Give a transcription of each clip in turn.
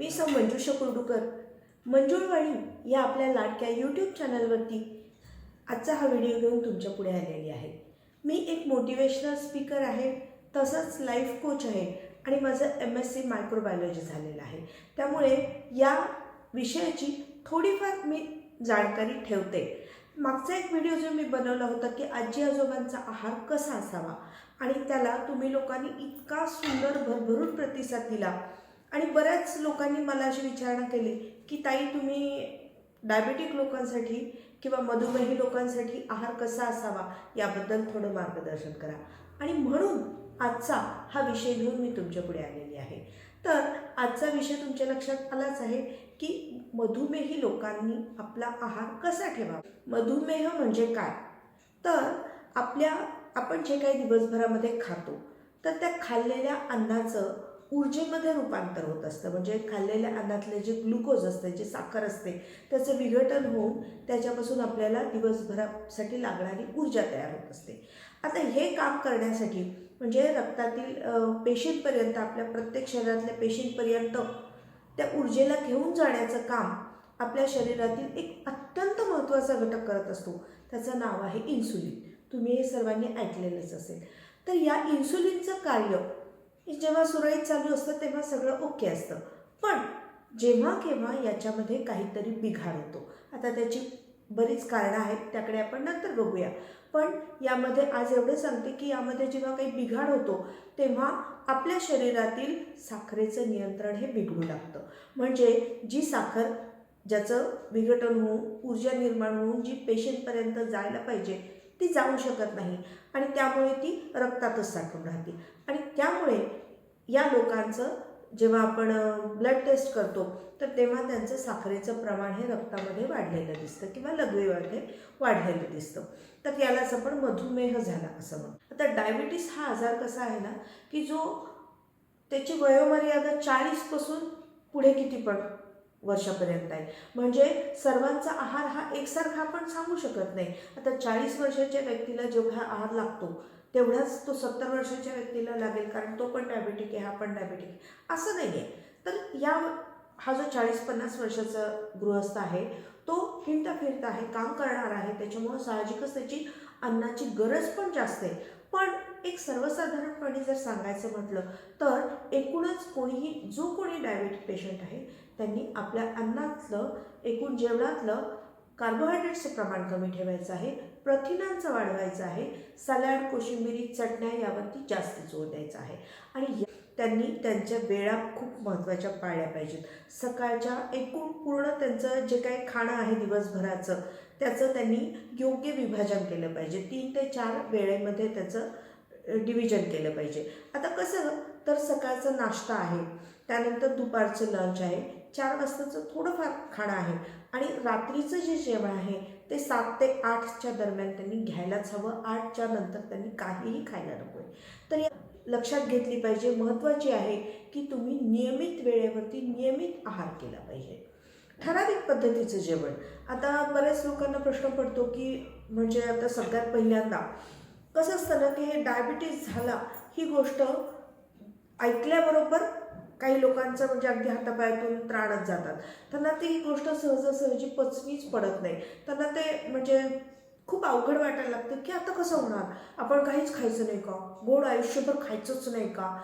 मी सौ मंजुषा कुर्डूकर. मंजुळवाणी या आपल्या लाडक्या यूट्यूब चॅनलवरती आजचा हा व्हिडिओ घेऊन तुमच्यापुढे आलेली आहे. मी एक मोटिवेशनल स्पीकर आहे तसंच लाईफ कोच आहे आणि माझं एम एस सी मायक्रोबायोलॉजी झालेलं आहे. त्यामुळे या विषयाची थोडीफार मी जाणकारी ठेवते. मागचा एक व्हिडिओ जो मी बनवला होता की आजी आजोबांचा आहार कसा असावा आणि त्याला तुम्ही लोकांनी इतका सुंदर भरभरून प्रतिसाद दिला. आणि बऱ्याच लोकांनी मला अशी विचारणा केली की ताई तुम्ही डायबेटिक लोकांसाठी किंवा मधुमेही लोकांसाठी आहार कसा असावा याबद्दल थोडं मार्गदर्शन करा. आणि म्हणून आजचा हा विषय घेऊन मी तुमच्यापुढे आलेली आहे. तर आजचा विषय तुमच्या लक्षात आलाच आहे की मधुमेही लोकांनी आपला आहार कसा ठेवावा? मधुमेह म्हणजे काय? तर आपल्या आपण जे काही दिवसभरामध्ये खातो तर त्या खाल्लेल्या अन्नाचं ऊर्जेमध्ये रूपांतर होत असतं. म्हणजे खाल्लेल्या अन्नातले जे ग्लुकोज असते जे साखर असते त्याचं विघटन होऊन त्याच्यापासून आपल्याला दिवसभरासाठी लागणारी ऊर्जा तयार होत असते. आता हे काम करण्यासाठी म्हणजे रक्तातील पेशींपर्यंत आपल्या प्रत्येक शरीरातल्या पेशींपर्यंत त्या ऊर्जेला घेऊन जाण्याचं काम आपल्या शरीरातील एक अत्यंत महत्त्वाचा घटक करत असतो. त्याचं नाव आहे इन्सुलिन. तुम्ही हे सर्वांनी ऐकलेलंच असेल. तर या इन्सुलिनचं कार्य जेव्हा सुरळीत चालू असतं तेव्हा सगळं ओके असतं. पण जेव्हा केव्हा याच्यामध्ये काहीतरी बिघाड होतो. आता त्याची बरीच कारणं आहेत त्याकडे आपण नंतर बघूया. पण यामध्ये आज एवढं सांगते की यामध्ये जेव्हा काही बिघाड होतो तेव्हा आपल्या शरीरातील साखरेचं नियंत्रण हे बिघडू लागतं. म्हणजे जी साखर ज्याचं विघटन होऊन ऊर्जा निर्माण होऊन जी पेशंटपर्यंत जायला पाहिजे ती जाऊ शकत नाही. आणि त्यामुळे ती रक्तातच साठून राहते. आणि त्यामुळे या लोकांचं जेव्हा आपण ब्लड टेस्ट करतो तर तेव्हा त्यांचं साखरेचं प्रमाण हे रक्तामध्ये वाढलेलं दिसतं किंवा लघवीमध्ये वाढलेलं दिसतं. तर यालाच आपण मधुमेह झाला असं म्हणतो. आता डायबिटीस हा आजार कसा आहे ना की जो त्याची वयोमर्यादा चाळीसपासून पुढे किती पण वर्षापर्यंत आहे. म्हणजे सर्वांचा आहार हा एकसारखा आपण सांगू शकत नाही. आता चाळीस वर्षाच्या व्यक्तीला जेवढा आहार लागतो तेवढाच तो सत्तर वर्षाच्या व्यक्तीला लागेल कारण तो पण डायबेटिक आहे हा पण डायबेटिक आहे. असं नाही आहे तर या हा जो चाळीस पन्नास वर्षाचा गृहस्थ आहे तो हिंडता फिरता आहे काम करणार आहे त्याच्यामुळं साहजिकच त्याची अन्नाची गरज पण जास्त आहे. पण एक सर्वसाधारणपणे जर सांगायचं म्हटलं तर एकूणच कोणीही जो कोणी डायबेटिक पेशंट आहे त्यांनी आपल्या अन्नातलं एकूण जेवणातलं कार्बोहायड्रेट्सचं प्रमाण कमी ठेवायचं आहे प्रथिनांचं वाढवायचं आहे सलॅड कोशिंबिरी चटण्या यावरती जास्त जोर द्यायचा आहे. आणि त्यांनी त्यांच्या वेळा खूप महत्त्वाच्या पाळल्या पाहिजेत. सकाळच्या एकूण पूर्ण त्यांचं जे काही खाणं आहे दिवसभराचं त्याचं त्यांनी योग्य विभाजन केलं पाहिजे. तीन ते चार वेळेमध्ये त्याचं डिव्हिजन केलं पाहिजे. आता कसं तर सकाळचा नाश्ता आहे त्यानंतर दुपारचं लंच आहे चार वाजताचं थोडंफार खाणं आहे. आणि रात्रीचं जे जेवण आहे ते सात ते आठच्या दरम्यान त्यांनी घ्यायलाच हवं. आठच्या नंतर त्यांनी काहीही खायला नको आहे तर या लक्षात घेतली पाहिजे महत्त्वाची आहे की तुम्ही नियमित वेळेवरती नियमित आहार केला पाहिजे. ठराविक पद्धतीचं जेवण. आता बऱ्याच लोकांना प्रश्न पडतो की म्हणजे आता सगळ्यात पहिल्यांदा कसं असतं ना की हे डायबिटीस झाला ही गोष्ट ऐकल्याबरोबर काही लोकांचं म्हणजे अगदी हातापायातून त्राणच जातात. त्यांना ती गोष्ट सहजासहजी पचवीच पडत नाही. त्यांना ते म्हणजे खूप अवघड वाटायला लागतं की आता कसं होणार? आपण काहीच खायचं नाही का? गोड आयुष्यभर खायचंच नाही का?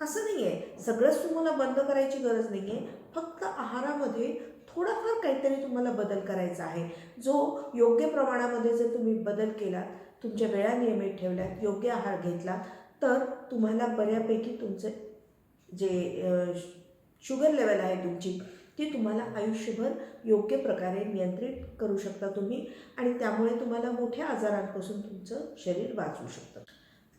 असं नाही आहे सगळंच तुम्हाला बंद करायची गरज नाही आहे फक्त आहारामध्ये थोडाफार काहीतरी तुम्हाला बदल करायचा आहे. जो योग्य प्रमाणामध्ये जर तुम्ही बदल केलात तुमच्या वेळा नियमित ठेवल्यात योग्य आहार घेतला तर तुम्हाला बऱ्यापैकी तुमचं जे शुगर लेवल आहे तुमची ती तुम्हाला आयुष्यभर योग्य प्रकारे नियंत्रित करू शकता तुम्ही आणि त्यामुळे तुम्हाला मोठ्या आजारांपासून तुमचं शरीर वाचवू शकतं.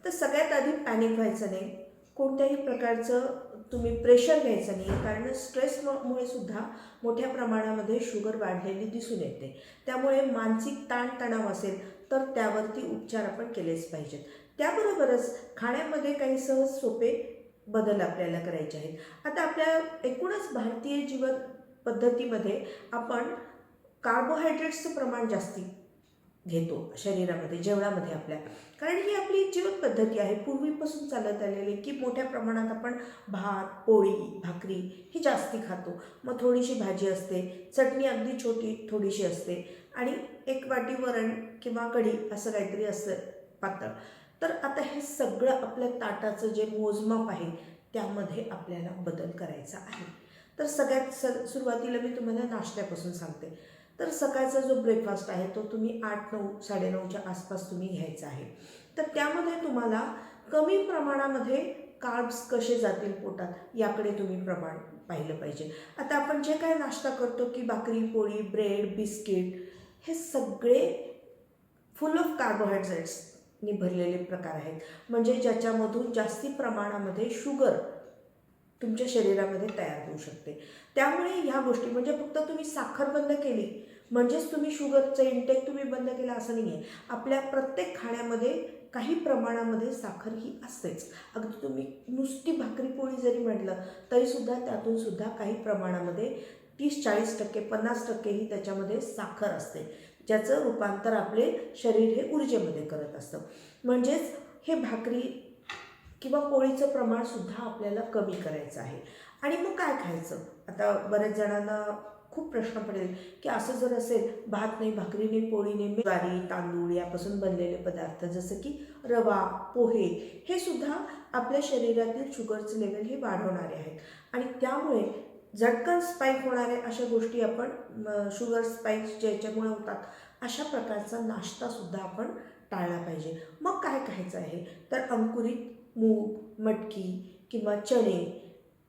तर सगळ्यात आधी पॅनिक व्हायचं नाही. कोणत्याही प्रकारचं तुम्ही प्रेशर घ्यायचं नाही. कारण स्ट्रेसमुळे सुद्धा मोठ्या प्रमाणामध्ये शुगर वाढलेली दिसून येते. त्यामुळे मानसिक ताणतणाव असेल तर त्यावरती उपचार आपण केलेच पाहिजेत. त्याबरोबरच खाण्यामध्ये काही सहज सोपे बदल आपल्याला करायचे आहेत. आता आपल्या एकूणच भारतीय जीवन पद्धतीमध्ये आपण कार्बोहायड्रेट्सचं प्रमाण जास्ती घेतो शरीरामध्ये जेवणामध्ये आपल्या. कारण ही आपली जीवन पद्धती आहे. पूर्वीपासून चालत आलेली की मोठ्या प्रमाणात आपण भात पोळी भाकरी ही जास्ती खातो. मग थोडीशी भाजी असते चटणी अगदी छोटी थोडीशी असते. आणि एक वाटी वरण किंवा कढी असं काहीतरी असतं पातळ. तर आता हे सगळं आपल्या ताटाचं जे मोजमाप आहे त्यामध्ये आपल्याला बदल करायचा आहे. तर सगळ्यात स सुरुवातीला मी तुम्हाला नाश्त्यापासून सांगते. तर सकाळचा जो ब्रेकफास्ट आहे तो तुम्ही आठ नऊ साडेनऊच्या आसपास तुम्ही घ्यायचा आहे. तर त्यामध्ये तुम्हाला कमी प्रमाणामध्ये कार्ब्स कसे जातील पोटात याकडे तुम्ही प्रमाण पाहिलं पाहिजे. आता आपण जे काय नाश्ता करतो की भाकरी पोळी ब्रेड बिस्किट हे सगळे फुल ऑफ कार्बोहायड्रेट्स नी भरलेले प्रकार आहेत. म्हणजे ज्याच्यामधून जास्ती प्रमाणामध्ये शुगर तुमच्या शरीरामध्ये तयार होऊ शकते. त्यामुळे ह्या गोष्टी म्हणजे फक्त तुम्ही साखर बंद केली म्हणजेच तुम्ही शुगरचं इंटेक तुम्ही बंद केला असं नाही आहे आपल्या प्रत्येक खाण्यामध्ये काही प्रमाणामध्ये साखर ही असतेच. अगदी तुम्ही नुसती भाकरी पोळी जरी म्हटलं तरीसुद्धा त्यातून सुद्धा काही प्रमाणामध्ये तीस चाळीस टक्के पन्नास टक्के ही त्याच्यामध्ये साखर असते. ज्याचं रूपांतर आपले शरीर हे ऊर्जेमध्ये करत असतं. म्हणजेच हे भाकरी किंवा पोळीचं प्रमाणसुद्धा आपल्याला कमी करायचं आहे. आणि मग काय खायचं? आता बऱ्याच जणांना खूप प्रश्न पडेल की असं जर असेल भात नाही भाकरी नाही पोळी नाही ज्वारी तांदूळ यापासून बनलेले पदार्थ जसं की रवा पोहे हे सुद्धा आपल्या शरीरातील शुगरचं लेवल हे वाढवणारे आहेत. आणि त्यामुळे झटकन स्पाईक होणाऱ्या अशा गोष्टी आपण शुगर स्पाईक्स ज्याच्यामुळे होतात अशा प्रकारचा नाश्तासुद्धा आपण टाळला पाहिजे. मग काय खायचं आहे? तर अंकुरित मूग मटकी किंवा चणे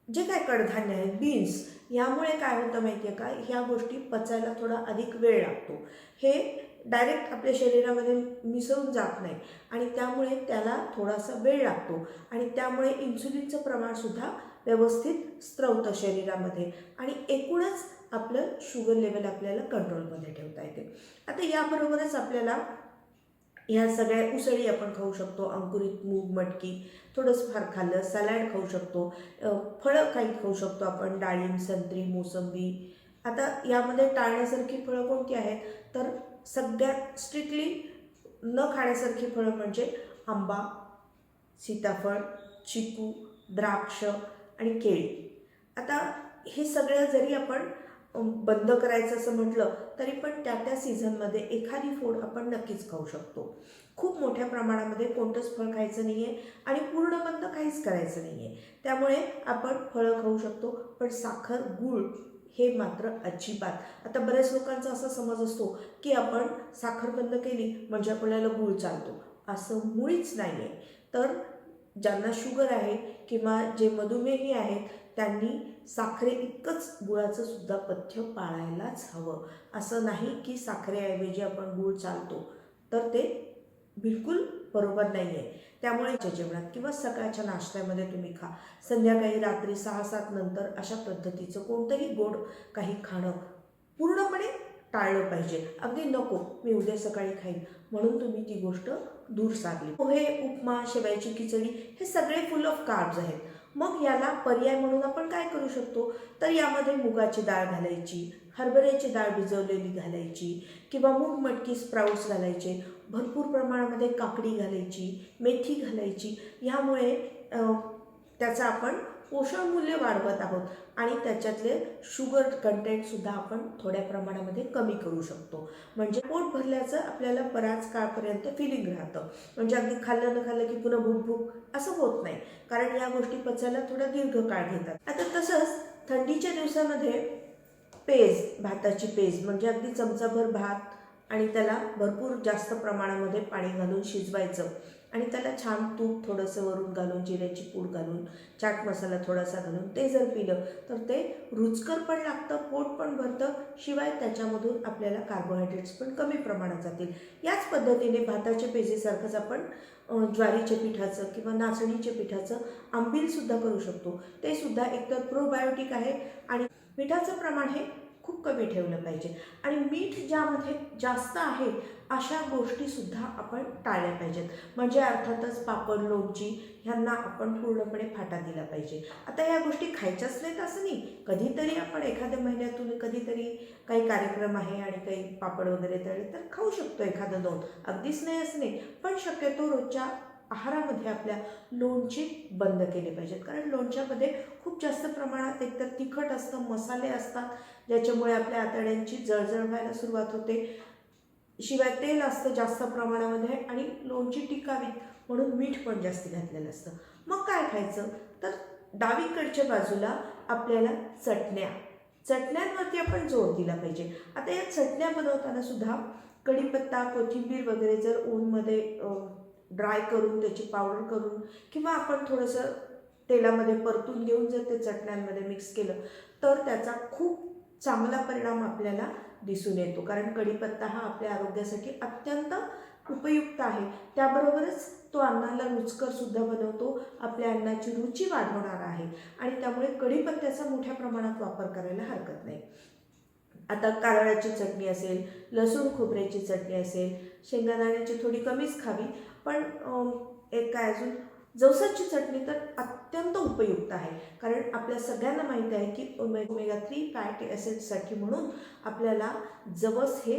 जे काय कडधान्य आहेत बीन्स यामुळे काय होतं माहिती आहे का? ह्या गोष्टी पचायला थोडा अधिक वेळ लागतो. हे डायरेक्ट आपल्या शरीरामध्ये मिसळून जात नाही. आणि त्यामुळे त्याला थोडासा वेळ लागतो. आणि त्यामुळे इन्सुलिनचं प्रमाणसुद्धा व्यवस्थित स्त्रवतं शरीरामध्ये. आणि एकूणच आपलं शुगर लेवल आपल्याला कंट्रोलमध्ये ठेवता येते. आता याबरोबरच आपल्याला ह्या सगळ्या उसळी आपण खाऊ शकतो. अंकुरित मूग मटकी थोडंसं फार खाल्लं सॅलॅड खाऊ शकतो. फळं काही खाऊ शकतो आपण. डाळिंब संत्री मोसंबी. आता यामध्ये टाळण्यासारखी फळं कोणती आहेत? तर सगळ्यात स्ट्रिक्टली न खाण्यासारखी फळं म्हणजे आंबा सीताफळ चिकू द्राक्ष आणि केळी. आता हे सगळं जरी आपण बंद करायचं असं म्हटलं तरी पण त्या त्या सीझनमध्ये एखादी फूड आपण नक्कीच खाऊ शकतो. खूप मोठ्या प्रमाणामध्ये कोणतंच फळ खायचं नाही आहे आणि पूर्ण बंद काहीच करायचं नाही आहे त्यामुळे आपण फळं खाऊ शकतो पण साखर गूळ हे मात्र अजिबात. आता बऱ्याच लोकांचा असा समज असतो की आपण साखर बंद केली म्हणजे आपल्याला गूळ चालतो. असं मुळीच नाही आहे तर ज्यांना शुगर आहे किंवा जे मधुमेही आहेत त्यांनी साखरे इतकंच गुळाचं सुद्धा पथ्य पाळायलाच हवं. असं नाही की साखरेऐवजी आपण गुळ चालतो. तर ते बिलकुल बरोबर नाही आहे त्यामुळे जेवणात किंवा सकाळच्या नाश्त्यामध्ये तुम्ही खा. संध्याकाळी रात्री सहा सात नंतर अशा पद्धतीचं कोणतंही गोड काही खाणं पूर्णपणे टाळलं पाहिजे. अगदी नको मी उद्या सकाळी खाईन. म्हणून तुम्ही ती गोष्ट दूर सारली. पोहे उपमा शेवायची खिचडी हे सगळे फुल ऑफ कार्ब्स आहेत. मग याला पर्याय म्हणून आपण काय करू शकतो? तर यामध्ये मुगाची डाळ घालायची हरभऱ्याची डाळ भिजवलेली घालायची किंवा मूग मटकी स्प्राउट्स घालायचे. भरपूर प्रमाणामध्ये काकडी घालायची मेथी घालायची. ह्यामुळे त्याचं आपण पोषण मूल्य वाढवत आहोत आणि त्याच्यातले शुगर कंटेंटसुद्धा आपण थोड्या प्रमाणामध्ये कमी करू शकतो. म्हणजे पोट भरल्याचं आपल्याला बराच काळपर्यंत फिलिंग राहतं. म्हणजे अगदी खाल्लं न खाल्लं की पुन्हा भूक भूक असं होत नाही. कारण या गोष्टी पचायला थोडा दीर्घकाळ घेतात. आता तसंच थंडीच्या दिवसामध्ये पेज भाताची पेज म्हणजे अगदी चमचाभर भात आणि त्याला भरपूर जास्त प्रमाणामध्ये पाणी घालून शिजवायचं. आणि त्याला छान तूप थोडंसं वरून घालून जिऱ्याची पूड घालून चाट मसाला थोडासा घालून ते जर पिलं तर ते रुचकर पण लागतं पोट पण भरतं. शिवाय त्याच्यामधून आपल्याला कार्बोहायड्रेट्स पण कमी प्रमाणात जातील. याच पद्धतीने भाताच्या पेजेसारखंच आपण ज्वारीच्या पिठाचं किंवा नाचणीच्या पिठाचं आंबीलसुद्धा करू शकतो. ते सुद्धा एकतर प्रोबायोटिक आहे आणि मिठाचं प्रमाण हे खूप कमी ठेवलं पाहिजे. आणि मीठ ज्यामध्ये जास्त आहे अशा गोष्टीसुद्धा आपण टाळल्या पाहिजेत. म्हणजे अर्थातच पापड लोणची ह्यांना आपण पूर्णपणे फाटा दिला पाहिजे. आता या गोष्टी खायच्याच नाहीत असं नाही. कधीतरी आपण एखाद्या महिन्यातून कधीतरी काही कार्यक्रम आहे आणि काही पापड वगैरे तळले तर खाऊ शकतो एखादं दोन. अगदीच नाही असं नाही. पण शक्यतो रोजच्या आहारामध्ये आपल्या लोणचे बंद केले पाहिजेत. कारण लोणच्यामध्ये खूप जास्त प्रमाणात एकतर तिखट असतं मसाले असतात ज्याच्यामुळे आपल्या आतड्यांची जळजळ व्हायला सुरुवात होते. शिवाय तेल असतं जास्त प्रमाणामध्ये आणि लोणची टिकावीत म्हणून मीठ पण जास्त घातलेलं असतं. मग काय खायचं? तर डावीकडच्या बाजूला आपल्याला चटण्या. चटण्यांवरती आपण जोर दिला पाहिजे. आता या चटण्या बनवताना सुद्धा कढीपत्ता कोथिंबीर वगैरे जर ऊनमध्ये ड्राय करून त्याची पावडर करून किंवा आपण थोडंसं तेलामध्ये परतून घेऊन जर ते चटण्यांमध्ये मिक्स केलं तर त्याचा खूप चांगला परिणाम आपल्याला दिसून येतो. कारण कढीपत्ता हा आपल्या आरोग्यासाठी अत्यंत उपयुक्त आहे. त्याबरोबरच तो अन्नाला रुचकरसुद्धा बनवतो आपल्या अन्नाची रुची वाढवणारा आहे आणि त्यामुळे कढीपत्त्याचा मोठ्या प्रमाणात वापर करायला हरकत नाही. आता कारळाची चटणी असेल लसूण खोबऱ्याची चटणी असेल शेंगादाण्याची थोडी कमीच खावी पण एक काय अजून जवसाची चटणी तर अत्यंत उपयुक्त आहे. कारण आपल्या सगळ्यांना माहीत आहे की ओमे ओमेगा थ्री फॅटी ॲसिडसाठी म्हणून आपल्याला जवस हे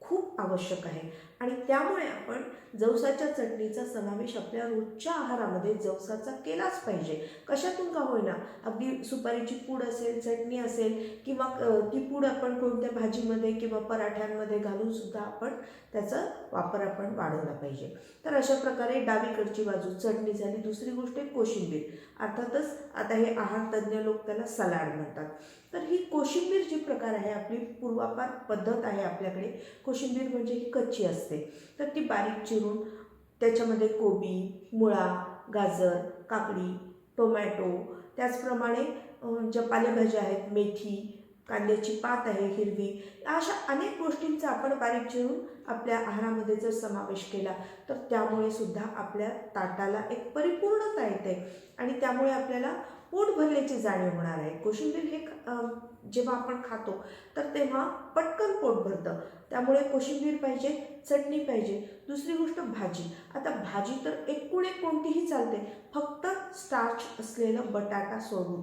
खूप आवश्यक आहे. आणि त्यामुळे आपण जवसाच्या चटणीचा समावेश आपल्या रोजच्या आहारामध्ये जवसाचा केलाच पाहिजे. कशातून का होईना? अगदी सुपारीची पूड असेल चटणी असेल किंवा ती पूड आपण कोणत्या भाजीमध्ये किंवा पराठ्यांमध्ये घालून सुद्धा आपण त्याचा वापर आपण वाढवला पाहिजे. तर अशा प्रकारे डावीकडची बाजू चटणी झाली दुसरी गोष्ट आहे कोशिंबीर. अर्थातच आता हे आहार तज्ज्ञ लोक त्याला सलाड म्हणतात. तर ही कोशिंबीर जी प्रकार आहे आपली पूर्वापार पद्धत आहे आपल्याकडे. कोशिंबीर म्हणजे ही कच्ची असते. तर ती बारीक चिरून त्याच्यामध्ये कोबी मुळा गाजर काकडी टोमॅटो त्याचप्रमाणे ज्या पालेभाज्या आहेत मेथी कांद्याची पात आहे हिरवी अशा अनेक गोष्टींचा आपण बारीक चिरून आपल्या आहारामध्ये जर समावेश केला तर त्यामुळे सुद्धा आपल्या ताटाला एक परिपूर्णता येते. आणि त्यामुळे आपल्याला पोट भरल्याची जाणीव होणार आहे. कोशिंबीर हे जेव्हा आपण खातो तर तेव्हा पटकन पोट भरतं. त्यामुळे कोशिंबीर पाहिजे चटणी पाहिजे दुसरी गोष्ट भाजी. आता भाजी तर एकूण एक कोणतीही चालते फक्त स्टार्च असलेलं बटाटा सोडून.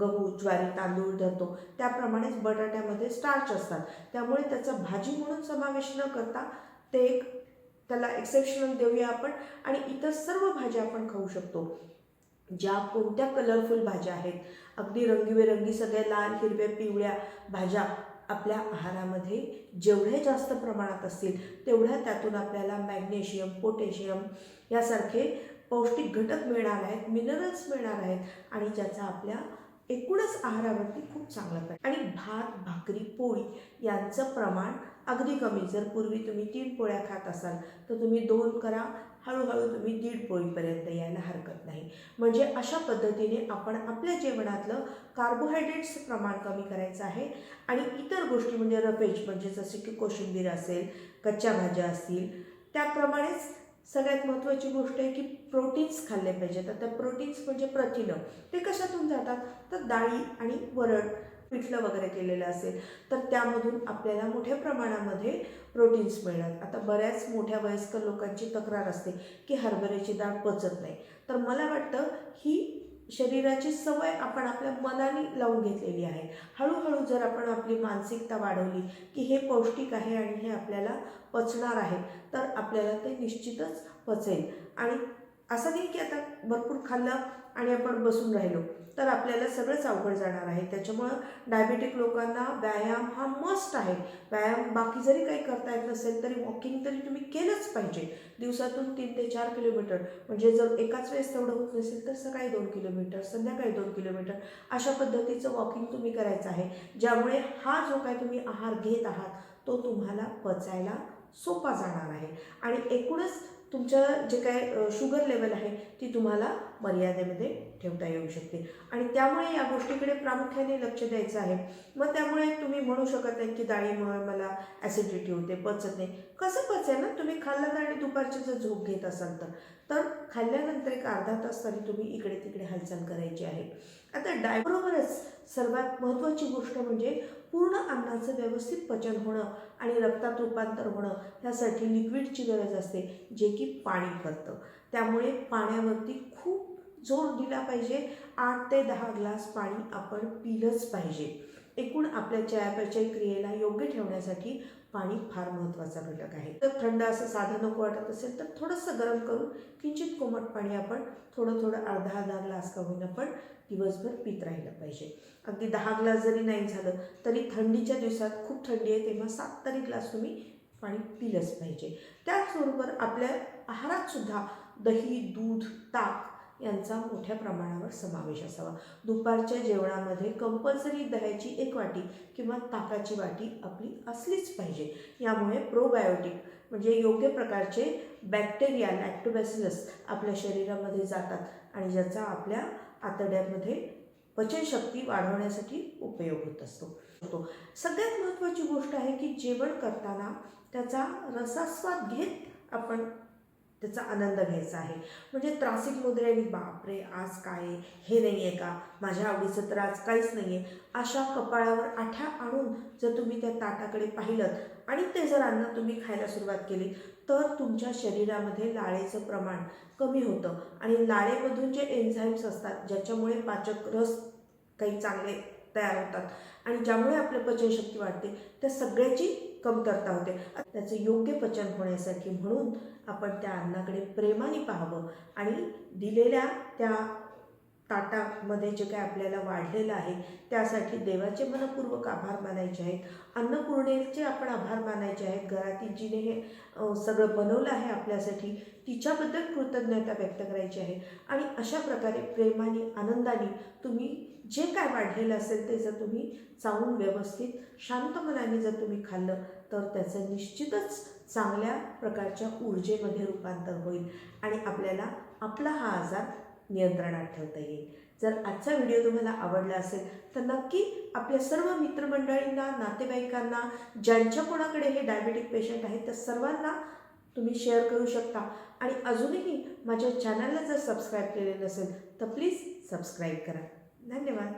गहू ज्वारी तांदूळ धरतो. त्याप्रमाणेच बटाट्यामध्ये स्टार्च असतात. त्यामुळे त्याचा भाजी म्हणून समावेश न करता ते एक त्याला एक्सेप्शनल देऊया आपण आणि इतर सर्व भाज्या आपण खाऊ शकतो. ज्या कोणत्या कलरफुल भाज्या आहेत अगदी रंगीबेरंगी सगळ्या लाल हिरव्या पिवळ्या भाज्या आपल्या आहारामध्ये जेवढ्या जास्त प्रमाणात असतील तेवढ्या त्यातून आपल्याला मॅग्नेशियम पोटॅशियम यासारखे पौष्टिक घटक मिळणार आहेत मिनरल्स मिळणार आहेत आणि ज्याचा आपल्या एकूणच आहारावरती खूप चांगला परिणाम आणि भात भाकरी पोळी यांचं प्रमाण अगदी कमी. जर पूर्वी तुम्ही तीन पोळ्या खात असाल तर तुम्ही दोन करा हळूहळू तुम्ही दीड पोळीपर्यंत यायला हरकत नाही. म्हणजे अशा पद्धतीने आपण आपल्या जेवणातलं कार्बोहायड्रेट्सचं प्रमाण कमी करायचं आहे. आणि इतर गोष्टी म्हणजे रपेज म्हणजे जसे की कोशिंबीर असेल कच्च्या भाज्या असतील त्याप्रमाणेच सगळ्यात महत्त्वाची गोष्ट आहे की प्रोटीन्स खाल्ले पाहिजेत. आता प्रोटीन्स म्हणजे प्रथिनं ते कशातून जातात? तर डाळी आणि वरण. पिठलं वगैरे केलेलं असेल तर त्यामधून आपल्याला मोठ्या प्रमाणामध्ये प्रोटीन्स मिळतात. आता बऱ्याच मोठ्या वयस्कर लोकांची तक्रार असते की हरभऱ्याची डाळ पचत नाही. तर मला वाटतं ही शरीराची सवय आपण आपल्या मनाने लावून घेतलेली आहे. हळूहळू जर आपण आपली मानसिकता वाढवली की हे पौष्टिक आहे आणि हे आपल्याला पचणार आहे तर आपल्याला ते निश्चितच पचेल. आणि असं नाही की आता भरपूर खाल्लं आणि आपण बसून राहिलो तर आपल्याला सगळंच अवघड जाणार आहे. त्याच्यामुळं डायबेटिक लोकांना व्यायाम हा मस्ट आहे. व्यायाम बाकी जरी काही करता येत नसेल तरी वॉकिंग तरी तुम्ही केलंच पाहिजे. दिवसातून तीन ते चार किलोमीटर म्हणजे जर एकाच वेळेस तेवढं होत नसेल तर सकाळी दोन किलोमीटर संध्याकाळी दोन किलोमीटर अशा पद्धतीचं वॉकिंग तुम्ही करायचं आहे ज्यामुळे हा जो काय तुम्ही आहार घेत आहात तो तुम्हाला पचायला सोपा जाणार आहे. आणि एकूणच तुमच्या जे काय शुगर लेवल आहे ती तुम्हाला मर्यादेमध्ये ठेवता येऊ शकते. आणि त्यामुळे या गोष्टीकडे प्रामुख्याने लक्ष द्यायचं आहे. मग त्यामुळे तुम्ही म्हणू शकत नाही की डाळीमुळे मला ॲसिडिटी होते पचत नाही. कसं पचेल ना? तुम्ही खाल्लं आणि दुपारची जर झोप घेत असाल तर. तर खाल्ल्यानंतर एक अर्धा तास तरी तुम्ही इकडे तिकडे हालचाल करायची आहे. आता डायबरोबरच सर्वात महत्त्वाची गोष्ट म्हणजे पूर्ण अन्नाचं व्यवस्थित पचन होणं आणि रक्तात रूपांतर होणं ह्यासाठी लिक्विडची गरज असते जे की पाणी करतं त्यामुळे पाण्यावरती खूप जोर दिला पाहिजे. आठ ते दहा ग्लास पाणी आपण पिलंच पाहिजे. एकूण आपल्या चयापचय क्रियेला योग्य ठेवण्यासाठी पाणी फार महत्त्वाचा घटक आहे. जर थंड असं साधं नको वाटत असेल तर थोडंसं गरम करून किंचित कोमट पाणी आपण थोडं थोडं अर्धा अर्धा ग्लास का होईन पण दिवसभर पित राहिलं पाहिजे. अगदी दहा ग्लास जरी नाही झालं तरी थंडीच्या दिवसात खूप थंडी आहे तेव्हा सात तरी ग्लास तुम्ही पाणी पिलंच पाहिजे. त्याचबरोबर आपल्या आहारात सुद्धा दही दूध ताक यांचा मोठ्या प्रमाणावर समावेश असावा. दुपारच्या जेवणामध्ये कंपल्सरी दह्याची एक वाटी किंवा ताकाची वाटी आपली असलीच पाहिजे. यामुळे प्रोबायोटिक म्हणजे योग्य प्रकारचे बॅक्टेरिया लॅक्टोबॅसिलस आपल्या शरीरामध्ये जातात आणि ज्याचा आपल्या आतड्यामध्ये पचनशक्ती वाढवण्यासाठी उपयोग होत असतो. तो सगळ्यात महत्त्वाची गोष्ट आहे की जेवण करताना त्याचा रसास्वाद घेत आपण त्याचा आनंद घ्यायचा आहे. म्हणजे त्रासिक मुद्रेने बापरे आज काय हे नाही आहे का? माझ्या आवडीचं तर आज काहीच नाही आहे अशा कपाळावर आठ्या आणून जर तुम्ही त्या ताटाकडे पाहिलं आणि ते जर अन्न तुम्ही खायला सुरुवात केली तर तुमच्या शरीरामध्ये लाळेचं प्रमाण कमी होतं. आणि लाळेमधून जे एन्झाईम्स असतात ज्याच्यामुळे पाचक रस काही चांगले तयार होतात आणि ज्यामुळे आपली पचनशक्ती वाढते त्या सगळ्याची कमतरता होते. त्याचं योग्य पचन होण्यासाठी म्हणून आपण त्या अन्नाकडे प्रेमाने पाहावं आणि दिलेल्या त्या ताटामध्ये जे काय आपल्याला वाढलेलं आहे त्यासाठी देवाचे मनपूर्वक आभार मानायचे आहेत. अन्नपूर्णेचे आपण आभार मानायचे आहेत. घरातील जिने हे सगळं बनवलं आहे आपल्यासाठी. तिच्याबद्दल कृतज्ञता व्यक्त करायची आहे. आणि अशा प्रकारे प्रेमाने आनंदाने तुम्ही जे काय वाढलेलं असेल ते जर तुम्ही चावून व्यवस्थित शांत मनाने जर तुम्ही खाल्लं तर त्याचं निश्चितच चांगल्या प्रकारच्या ऊर्जेमध्ये रूपांतर होईल. आणि आपल्याला आपला हा आजार नियंत्रणात ठेवता येईल. जर आजचा व्हिडिओ तुम्हाला आवडला असेल तर नक्की आपल्या सर्व मित्रमंडळींना नातेवाईकांना ज्यांच्या कोणाकडे हे डायबेटिक पेशंट आहेत त्या सर्वांना तुम्ही शेअर करू शकता. आणि अजूनही माझ्या चॅनलला जर सबस्क्राईब केले नसेल तर प्लीज सबस्क्राईब करा. धन्यवाद.